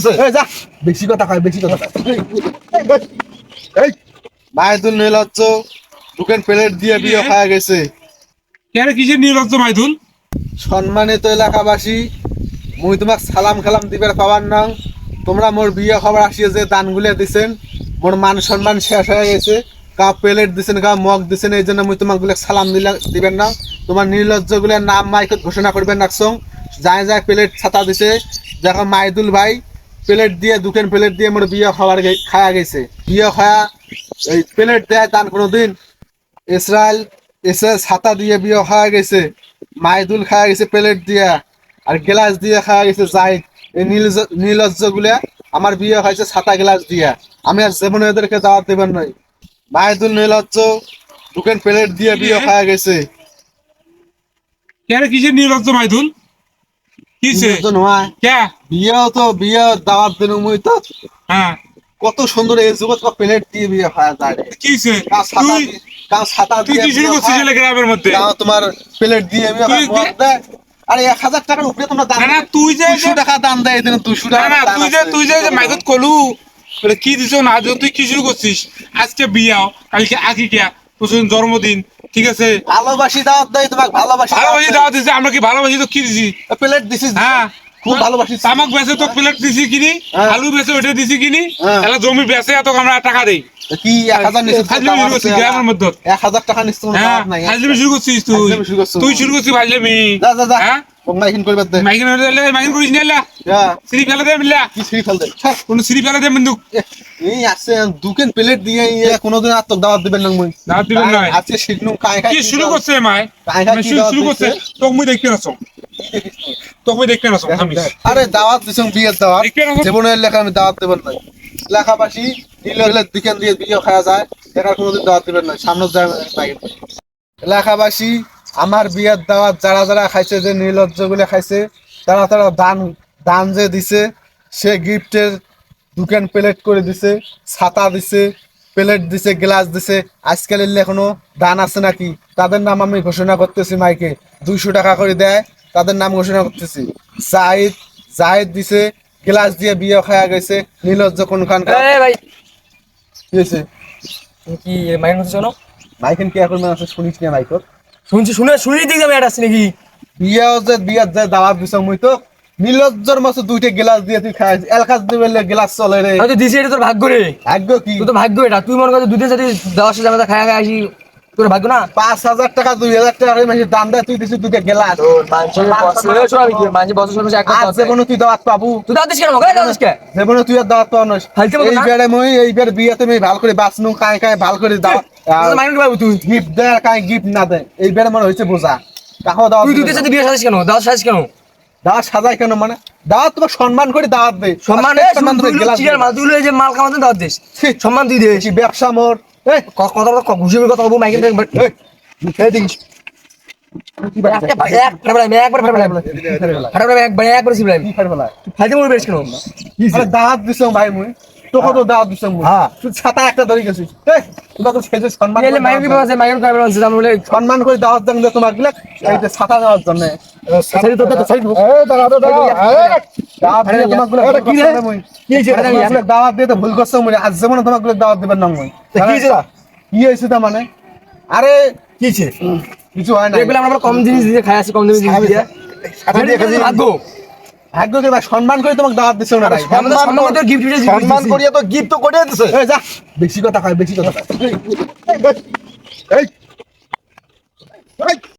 দিছে এই যা বেশি কথা কয় বেশি কথা কয়। এই, মায়েদুল নীলজ্জ দোকান প্লেট দিয়ে বিয়ে খাওয়া গেছে। কেন কিসের নির্লজ্জ মাইদুল সম্মানিত এলাকাবাসী মুই তোমাক সালাম খালাম দিবার পাবার নাও। তোমরা মোর বিয়ে খবর আসিয়ে যে দানগুলো দিছেন মোর মান সম্মান শেষ হয়ে গেছে। কা প্লেট দিছেন কা মগ দিছেন এই জন্য মুই তোমাকগুলো সালাম দিলা দিবেন না। তোমার নির্লজ্জগুলোর নাম মাইকত ঘোষণা করবেন নাকসং। যায় যায় প্লেট ছাতা দিছে। দেখো মাইদুল ভাই প্লেট দিয়ে দুকেন প্লেট দিয়ে মোর বিয়ে গে- খাওয়া গেছে। বিয়ে খাওয়া এই প্লেট দেয় তান কোনোদিন। ইসরায়েল এসে ছাতা দিয়ে বিয়ে খাওয়া গেছে। মাইদুল খাওয়া গেছে প্লেট দিয়া। আর গ্লাস দিয়ে খাওয়া গেছে জাইদ এই নীলজ- নীলজ্জগুলা আমার বিয়ে হয়েছে ছাতা গ্লাস দিয়া। আমি আর যেমন এদেরকে দাওয়াত দেবেন নয় মাইদুল, নীলজ্জ দোকান প্লেট দিয়ে বিয়ে খাওয়া গেছে। কেন কিসের নির্লজ্জ মাইদুল কিসে নীলজ্জ নয় কে বিয়েও তো বিয়ে দাওয়াত দিন মুই তো। হ্যাঁ। কত সুন্দর এই প্লেট দিয়ে বিয়ে খাওয়া যায় রে। কিসে কাউ ছাতা দিয়ে- তুই কি শুরু করছিস গ্রামের মধ্যে? তোমার প্লেট দিয়ে। আরে এক হাজার টাকার উপরে তোমরা দান না না তুই যে দুশো টাকা দান দেয় এদিন দুশো টাকা না তুই যে আছে। তুই যে যে কলু কি দিছ না তুই কি শুরু করছিস? আজকে বিয়াও কালকে আকিকা তোর জন্মদিন ঠিক আছে? ভালোবাসি দাওয়াত দেয় তোমাকে ভালোবাসি ভালোবাসি দাওয়াত দিছে আমরা কি ভালোবাসি তো কি দিছি? প্লেট দিছিস? হ্যাঁ। খুব ভালোবাসি তামাক বেচে তো প্লেট দিছি কিনি হ্যাঁ। আলু বেচে ওইটা দিছি কিনি তাহলে জমি বেচে এত আমরা টাকা দেই। কি এক হাজার গ্রামের মধ্যে। এক হাজার টাকা তোমার হ্যাঁ তুই। শুরু করছিস। তুই শুরু করছিস যা। হ্যাঁ? মাইকিন করবে দে। মাইকিন মাইকিন করিস না যা, সিঁড়ি ফেলে দে মিল্লা কি ছিঁড়ি ফেল দে। কোনো সিঁড়ি ফেলে দে বন্দুক। এই আছে দুকেন প্লেট দিয়ে ইয়ে কোনোদিন দাওয়াত দিবেন না মুই। দাওয়াত দিবেন না? আজকে শিখনু কাই কাই কি শুরু করছে মায়? কাই কাই শুরু শুরু করছে? তোকে মুই দেখতে নাছো তোকে মুই দেখতে নাছো আমি আরে দাওয়াত দিছং বিয়ের দাওয়াত। জীবনের লেখা আমি দাওয়াত দেবেন না লেখাপাশি নিলে হলে দুকেন দিয়ে বিয়ে খাওয়া যায়। দেখার কোনোদিন দাওয়াত দিবেন না সামনে যায় এলাকাবাসী আমার বিয়ের দাওয়াত যারা যারা খাইছে যে নির্লজ্জগুলো খাইছে তারা তারা দান দান যে দিছে সে গিফটের দোকান প্লেট করে দিছে ছাতা দিছে প্লেট দিছে গ্লাস দিছে। আজকাল এখনও দান আছে নাকি? তাদের নাম আমি ঘোষণা করতেছি মাইকে। দুইশো টাকা করে দেয় তাদের নাম ঘোষণা করতেছি। জাহিদ জাহিদ দিছে গ্লাস দিয়ে বিয়ে খাওয়া গেছে নীলজ্জ কোনখান ভাই। কি হয়েছে তুমি কি মাইন হচ্ছে শোনো মাইকেন কি এখন আছে শুনিস না মাইকর? শুনছি শুনে শুনেই দিকে আমি আসছি নাকি। বিয়াও যে বিয়ার যে দাওয়াত দিছ মুই তো। নীলজ্জর মাসে দুইটা গ্লাস দিয়ে তুই খাই এলকাস দিবে গ্লাস চলে রে। আমি তো দিছি এটা তোর ভাগ্য রে। ভাগ্য কি? তুই তো ভাগ্য এটা। তুই মনে দুধে সাথে দশ হাজার টাকা খায়া খাই আসি তোর ভাগ্য না? পাঁচ হাজার টাকা দুই হাজার টাকা করে মাসে দাম দেয় তুই দিছিস দুইটা গ্লাস। জীবনে তুই দাওয়াত পাবু। তুই দাঁত দিস কেন মগে দাঁত দিস কে? জীবনে তুই আর দাওয়াত পাও না। বকনা। এইবারে মই এইবার বিয়েতে আমি ভালো করে বাঁচনু কাই কাই ভালো করে দাওয়াত মাইন পাবো তুই গিফট দেয় কাই গিফট না দেয় এইবারে মনে হয়েছে বোঝা কাহো দাওয়াত তুই দিবে সাথে বিয়ে সাজিস কেন দাওয়াত সাজিস কেন দাওয়াত সাজাই কেন মানে দাওয়াত তোমাকে সম্মান করে দাওয়াত দে সম্মান সম্মান করে গ্লাস চিড়ার মাল তুই যে মাল কামাতে দাওয়াত দিস। সম্মান তুই দে ব্যবসা মোর এই কথা কথা ঘুষি কথা বলব মাইকে এই, এই দেখিস একবার একবার একবার মনে মুই তোকে তো দাওয়াত দিছ হ্যাঁ। তুই ছাতা একটা ধরে গেছিস। এই তোমরা তো সেজে সম্মান এলে মাইকে দাওয়াত মাইকে কাবে আছে আমি বলে সম্মান করে দাওয়াত দেন তোমারগুলো এই যে ছাতা দেওয়ার জন্য। সাইড তো তো সাইড এই দাঁড়া দাঁড়া দাওয়াত দিয়ে তোমারগুলো কি রে? কি হয়েছে? তোমার দাওয়াত দিয়ে তো ভুল করছ মুই। আজ যেমন তোমারগুলো দাওয়াত দিবেন না মুই। কি হয়েছে? কি তার মানে? আরে কি কিছু হয় না এগুলো আমরা কম জিনিস দিয়ে খাই আসি কম জিনিস দিয়ে। ছাতা দিয়ে খাচ্ছি। ভাগ্য ভাই সম্মান করে তোমাকে দাওয়াত দিছো সম্মান করে। গিফট দিতে সম্মান করিয়া তো গিফট তো করে দিছে। এই যা। বেশি কথা কয় বেশি কথা কয়। এই, এই, এই, এই।